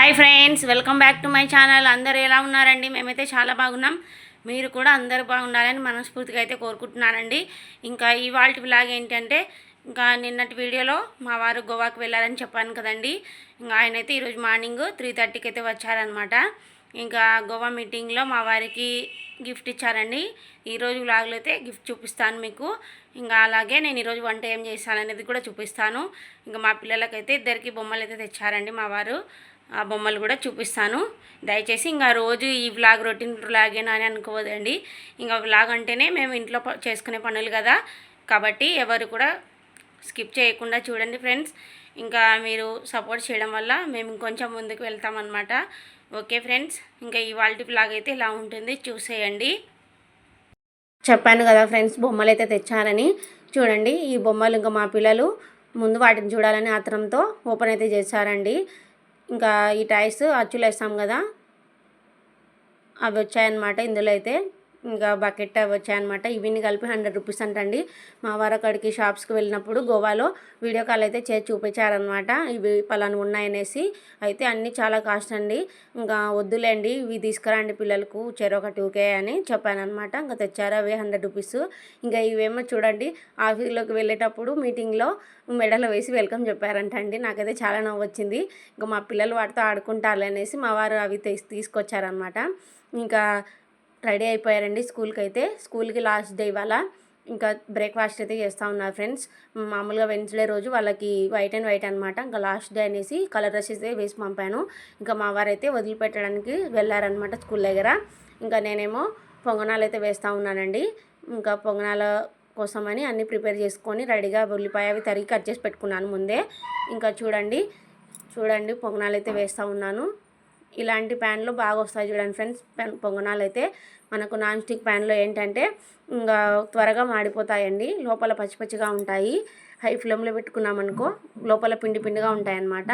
Hi friends welcome back to my channel. అందరూ ఎలా ఉన్నారండి? మేమైతే చాలా బాగున్నాం. మీరు కూడా అందరూ బాగుండాలని మనస్ఫూర్తిగా అయితే కోరుకుంటున్నానండి. ఇంకా ఇవాళ బ్లాగ్ ఏంటంటే ఇంకా నిన్నటి వీడియోలో మా వారు గోవాకి వెళ్ళారని చెప్పాను కదండి. ఇంకా ఆయన అయితే ఈరోజు మార్నింగ్ త్రీ థర్టీకి అయితే వచ్చారనమాట ఇంకా గోవా మీటింగ్లో మా వారికి గిఫ్ట్ ఇచ్చారండి. ఈరోజు వ్లాగ్లో అయితే గిఫ్ట్ చూపిస్తాను మీకు. ఇంకా అలాగే నేను ఈరోజు వంట ఏం చేశాను అనేది కూడా చూపిస్తాను. ఇంకా మా పిల్లలకైతే ఇద్దరికి బొమ్మలు అయితే తెచ్చారండి మా వారు. ఆ బొమ్మలు కూడా చూపిస్తాను. దయచేసి ఇంకా రోజు ఈ వ్లాగ్ రొటీన్ వ్లాగేనా అని అనుకోవద్దండి. ఇంకా వ్లాగ్ అంటేనే మేము ఇంట్లో ప- చేసుకునే పనులు కదా. కాబట్టి ఎవరు కూడా స్కిప్ చేయకుండా చూడండి ఫ్రెండ్స్. ఇంకా మీరు సపోర్ట్ చేయడం వల్ల మేము ఇంకొంచెం ముందుకు వెళ్తామన్నమాట. ఓకే ఫ్రెండ్స్ ఇంకా ఇవాళ బ్లాగ్ అయితే ఇలా ఉంటుంది చూసేయండి. చెప్పాను కదా ఫ్రెండ్స్ బొమ్మలు అయితే తెచ్చారని చూడండి ఈ బొమ్మలు ఇంకా మా పిల్లలు ముందు వాటిని చూడాలని ఆత్రంతో ఓపెన్ అయితే చేశారండి. ఇంకా ఈ టైర్స్ అచ్చులు వేస్తాం కదా అవి వచ్చాయన్నమాట ఇందులో అయితే. ఇంకా బకెట్ అవి వచ్చాయన్నమాట. ఇవన్నీ కలిపి హండ్రెడ్ రూపీస్ అంటండి. మా వారు అక్కడికి షాప్స్కి వెళ్ళినప్పుడు గోవాలో వీడియో కాల్ అయితే చేసి చూపించారనమాట ఇవి పలాను ఉన్నాయనేసి. అయితే అన్నీ చాలా కాస్ట్ అండి. ఇంకా వద్దులేండి ఇవి తీసుకురండి పిల్లలకు చెరొక టూకే అని చెప్పానమాట ఇంకా తెచ్చారు అవి హండ్రెడ్ రూపీస్. ఇంకా ఇవేమో చూడండి ఆఫీస్లోకి వెళ్ళేటప్పుడు మీటింగ్లో మెడలో వేసి వెల్కమ్ చెప్పారంట అండి నాకైతే చాలా నవ్వు వచ్చింది. ఇంకా మా పిల్లలు వాటితో ఆడుకుంటారు అనేసి మా వారు అవి తీసి తీసుకొచ్చారనమాట ఇంకా రెడీ అయిపోయారండి స్కూల్కి అయితే స్కూల్కి లాస్ట్ డే ఇవాళ ఇంకా బ్రేక్ఫాస్ట్ అయితే చేస్తూ ఉన్నారు ఫ్రెండ్స్. మామూలుగా వెన్స్డే రోజు వాళ్ళకి వైట్ అండ్ వైట్ అనమాట ఇంకా లాస్ట్ డే అనేసి కలర్ డ్రెస్సెస్ అయితే వేసి పంపాను. ఇంకా మా వారు అయితే వదిలిపెట్టడానికి వెళ్ళారనమాట స్కూల్ దగ్గర. ఇంకా నేనేమో పొంగనాలు అయితే వేస్తూ ఉన్నానండి. ఇంకా పొంగనాల కోసమని అన్నీ ప్రిపేర్ చేసుకొని రెడీగా ఉల్లిపాయ అవి తరిగి కట్ చేసి పెట్టుకున్నాను ముందే. ఇంకా చూడండి చూడండి పొంగనాలు అయితే వేస్తూ ఉన్నాను. ఇలాంటి ప్యాన్లు బాగా వస్తాయి చూడండి ఫ్రెండ్స్. పెన్ పొంగనాలు అయితే మనకు నాన్ స్టిక్ ప్యాన్లో ఏంటంటే ఇంకా త్వరగా మాడిపోతాయండి. లోపల పచ్చి పచ్చిగా ఉంటాయి. హై ఫ్లేమ్లో పెట్టుకున్నామనుకో లోపల పిండి పిండిగా ఉంటాయన్నమాట.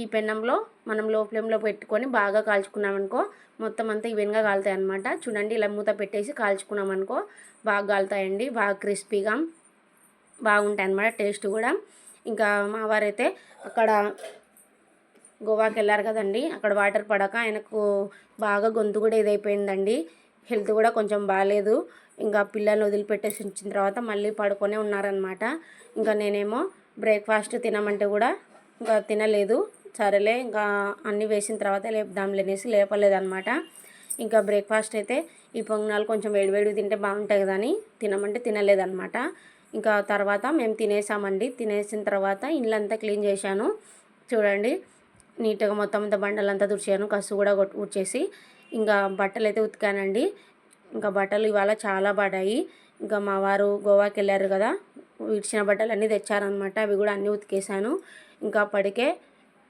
ఈ పెన్నంలో మనం లో ఫ్లేమ్లో పెట్టుకొని బాగా కాల్చుకున్నామనుకో మొత్తం అంతా ఈవెన్గా కాలుతాయి అనమాట చూడండి ఇలా మూత పెట్టేసి కాల్చుకున్నామనుకో బాగా కాలుతాయండి. బాగా క్రిస్పీగా బాగుంటాయి అన్నమాట టేస్ట్ కూడా. ఇంకా మా వారైతే అక్కడ గోవాకి వెళ్ళారు కదండి. అక్కడ వాటర్ పడక ఆయనకు బాగా గొంతు కూడా ఇదైపోయిందండి. హెల్త్ కూడా కొంచెం బాగాలేదు ఇంకా పిల్లల్ని వదిలిపెట్టేసి వచ్చిన తర్వాత మళ్ళీ పడుకొనే ఉన్నారనమాట ఇంకా నేనేమో బ్రేక్ఫాస్ట్ తినమంటే కూడా ఇంకా తినలేదు. సరేలే ఇంకా అన్నీ వేసిన తర్వాత లేపుదాంలే అనేసి లేపలేదనమాట ఇంకా బ్రేక్ఫాస్ట్ అయితే ఈ పొంగనాలు కొంచెం వేడివేడి తింటే బాగుంటాయి కదా అని తినమంటే తినలేదన్నమాట. ఇంకా తర్వాత మేము తినేసామండి. తినేసిన తర్వాత ఇల్లంతా క్లీన్ చేశాను. చూడండి నీట్గా మొత్తం అంతా బండలంతా తుడిచాను కసు కూడా కొట్ ఊడ్చేసి. ఇంకా బట్టలు అయితే ఉతికానండి. ఇంకా బట్టలు ఇవాళ చాలా పడ్డాయి ఇంకా మా వారు గోవాకి వెళ్ళారు కదా విడిచిన బట్టలు అన్నీ తెచ్చారనమాట అవి కూడా అన్నీ ఉతికేసాను ఇంకా అప్పటికే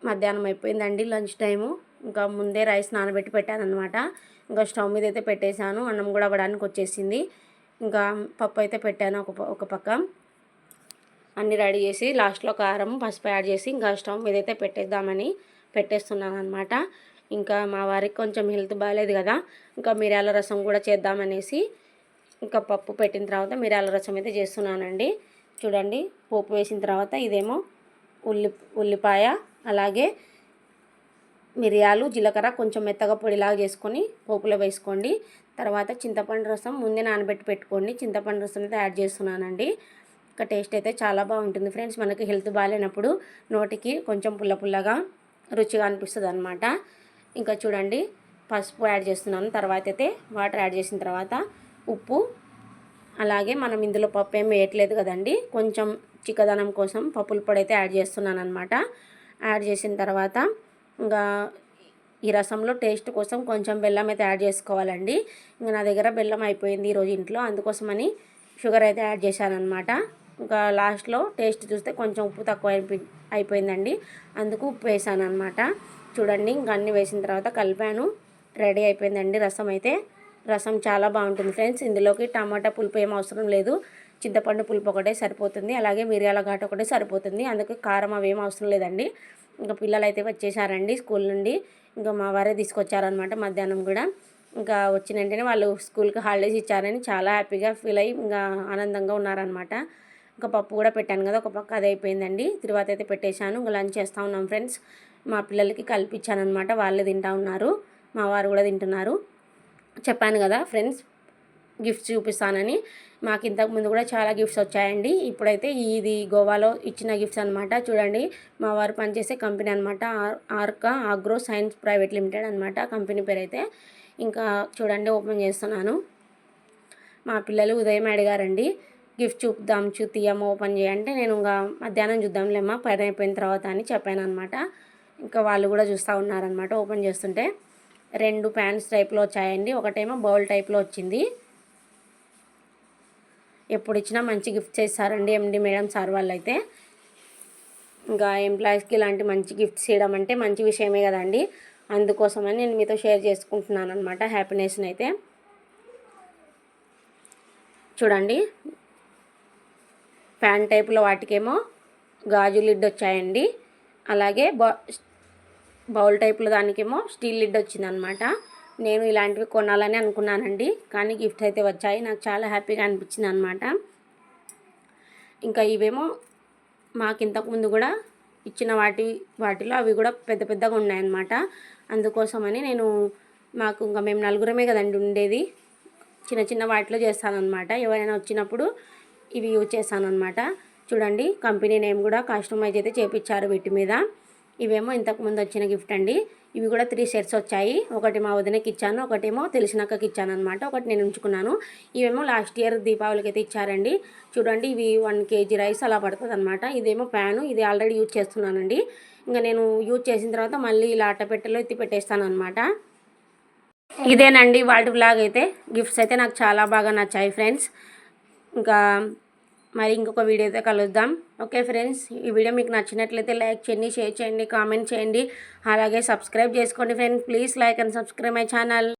మధ్యాహ్నం అయిపోయిందండి లంచ్ టైము. ఇంకా ముందే రైస్ నానబెట్టి పెట్టాను అనమాట ఇంకా స్టవ్ మీద అయితే పెట్టేశాను. అన్నం కూడా అవ్వడానికి వచ్చేసింది. ఇంకా పప్పు అయితే పెట్టాను ఒక ప- ఒక పక్క. అన్నీ రెడీ చేసి లాస్ట్లో కారం పసుపు యాడ్ చేసి ఇంకా స్టవ్ మీద అయితే పెట్టేద్దామని పెట్టేస్తున్నాను అనమాట ఇంకా మా వారికి కొంచెం హెల్త్ బాగాలేదు కదా ఇంకా మిరియాల రసం కూడా చేద్దామనేసి ఇంకా పప్పు పెట్టిన తర్వాత మిరియాల రసం అయితే చేస్తున్నానండి. చూడండి పోపు వేసిన తర్వాత ఇదేమో ఉల్లి ఉల్లిపాయ అలాగే మిరియాలు జీలకర్ర కొంచెం మెత్తగా పొడిలాగా చేసుకొని పోపులో వేసుకోండి. తర్వాత చింతపండు రసం ముందే నానబెట్టి పెట్టుకోండి. చింతపండు రసం అయితే యాడ్ చేస్తున్నానండి. ఇంకా టేస్ట్ అయితే చాలా బాగుంటుంది ఫ్రెండ్స్. మనకి హెల్త్ బాగాలేనప్పుడు నోటికి కొంచెం పుల్ల పుల్లగా రుచిగా అనిపిస్తుంది అనమాట ఇంకా చూడండి పసుపు యాడ్ చేస్తున్నాను. తర్వాత అయితే వాటర్ యాడ్ చేసిన తర్వాత ఉప్పు. అలాగే మనం ఇందులో పప్పు ఏం వేయట్లేదు కదండి. కొంచెం చిక్కదనం కోసం పప్పుల పొడి అయితే యాడ్ చేస్తున్నాను అనమాట యాడ్ చేసిన తర్వాత ఇంకా ఈ రసంలో టేస్ట్ కోసం కొంచెం బెల్లం అయితే యాడ్ చేసుకోవాలండి. ఇంకా నా దగ్గర బెల్లం అయిపోయింది ఈరోజు ఇంట్లో. అందుకోసమని షుగర్ అయితే యాడ్ చేశాను అనమాట ఇంకా లాస్ట్లో టేస్ట్ చూస్తే కొంచెం ఉప్పు తక్కువ అయిపోయి అయిపోయిందండి. అందుకు ఉప్పు వేసాను అనమాట చూడండి ఇంకా అన్నీ వేసిన తర్వాత కలిపాను. రెడీ అయిపోయిందండి రసం అయితే. రసం చాలా బాగుంటుంది ఫ్రెండ్స్. ఇందులోకి టమాటా పులుపు ఏం అవసరం లేదు. చింతపండు పులుపు ఒకటే సరిపోతుంది. అలాగే మిరియాల ఘాటు ఒకటే సరిపోతుంది. అందుకే కారం అవి ఏం అవసరం లేదండి. ఇంకా పిల్లలు అయితే వచ్చేసారండి స్కూల్ నుండి. ఇంకా మా వారే తీసుకొచ్చారనమాట మధ్యాహ్నం కూడా. ఇంకా వచ్చిన వెంటనే వాళ్ళు స్కూల్కి హాలిడేస్ ఇచ్చారని చాలా హ్యాపీగా ఫీల్ అయ్యి ఇంకా ఆనందంగా ఉన్నారనమాట ఇంకా పప్పు కూడా పెట్టాను కదా ఒక పక్క అది అయిపోయిందండి. తర్వాత అయితే పెట్టేశాను. ఇంకా లంచ్ చేస్తూ ఉన్నాం ఫ్రెండ్స్. మా పిల్లలకి కల్పించాను అనమాట వాళ్ళే తింటా ఉన్నారు. మా వారు కూడా తింటున్నారు. చెప్పాను కదా ఫ్రెండ్స్ గిఫ్ట్స్ చూపిస్తానని. మాకు ఇంతకు ముందు కూడా చాలా గిఫ్ట్స్ వచ్చాయండి. ఇప్పుడైతే ఇది గోవాలో ఇచ్చిన గిఫ్ట్స్ అనమాట చూడండి మా వారు పనిచేసే కంపెనీ అనమాట Arka agro science private limited అనమాట కంపెనీ పేరు అయితే ఇంకా చూడండి ఓపెన్ చేస్తున్నాను. మా పిల్లలు ఉదయం అడిగారండి గిఫ్ట్ చూపుదాం చూతీయమ్మ ఓపెన్ చేయంటే నేను ఇంకా మధ్యాహ్నం చూద్దాంలేమ్మా పైన అయిపోయిన తర్వాత అని చెప్పాను అనమాట ఇంకా వాళ్ళు కూడా చూస్తూ ఉన్నారనమాట ఓపెన్ చేస్తుంటే. రెండు ప్యాంట్స్ టైప్లో వచ్చాయండి ఒకటేమో బౌల్ టైప్లో వచ్చింది. ఎప్పుడు ఇచ్చినా మంచి గిఫ్ట్ చేస్తారండి ఎండి మేడం సార్ వాళ్ళు అయితే ఇంకా ఎంప్లాయీస్కి ఇలాంటి మంచి గిఫ్ట్స్ ఇవ్వడం అంటే మంచి విషయమే కదండి. అందుకోసమని నేను మీతో షేర్ చేసుకుంటున్నాను అనమాట హ్యాపీనెస్ని అయితే. చూడండి ఫ్యాన్ టైప్లో వాటికేమో గాజు లిడ్ వచ్చాయండి. అలాగే బౌ బౌల్ టైప్లో దానికేమో స్టీల్ లిడ్ వచ్చిందనమాట. నేను ఇలాంటివి కొనాలని అనుకున్నానండి. కానీ గిఫ్ట్ అయితే వచ్చాయి. నాకు చాలా హ్యాపీగా అనిపించింది అనమాట ఇంకా ఇవేమో మాకు ఇంతకుముందు కూడా ఇచ్చిన వాటి వాటిలో అవి కూడా పెద్ద పెద్దగా ఉన్నాయన్నమాట అందుకోసమని నేను మాకు ఇంకా మేము నలుగురమే కదండి ఉండేది. చిన్న చిన్న వాటిలో చేస్తానన్నమాట ఎవరైనా వచ్చినప్పుడు ఇవి యూజ్ చేశాను అనమాట చూడండి కంపెనీ నేమ్ కూడా కస్టమైజ్ అయితే చేపించారు వీటి మీద. ఇవేమో ఇంతకుముందు వచ్చిన గిఫ్ట్ అండి. ఇవి కూడా త్రీ సెట్స్ వచ్చాయి. ఒకటి మా వదినకి ఇచ్చాను ఒకటేమో తెలిసినక్కకి ఇచ్చాను అనమాట ఒకటి నేను ఉంచుకున్నాను. ఇవేమో లాస్ట్ ఇయర్ దీపావళికి అయితే ఇచ్చారండి. చూడండి ఇవి వన్ కేజీ రైస్ అలా పడుతుంది అనమాట ఇదేమో ప్యాను ఇది ఆల్రెడీ యూజ్ చేస్తున్నానండి. ఇంకా నేను యూజ్ చేసిన తర్వాత మళ్ళీ ఇలా అట్టపెట్టెలో ఎత్తి పెట్టేస్తాను అనమాట ఇదేనండి వాళ్ళ బ్లాగ్ అయితే. గిఫ్ట్స్ అయితే నాకు చాలా బాగా నచ్చాయి ఫ్రెండ్స్ ఇంకా మరి ఇంకొక వీడియో అయితే కలుద్దాం. ఓకే ఫ్రెండ్స్ ఈ వీడియో మీకు నచ్చినట్లయితే లైక్ చేయండి షేర్ చేయండి కామెంట్ చేయండి. అలాగే సబ్స్క్రైబ్ చేసుకోండి friends please like and subscribe my channel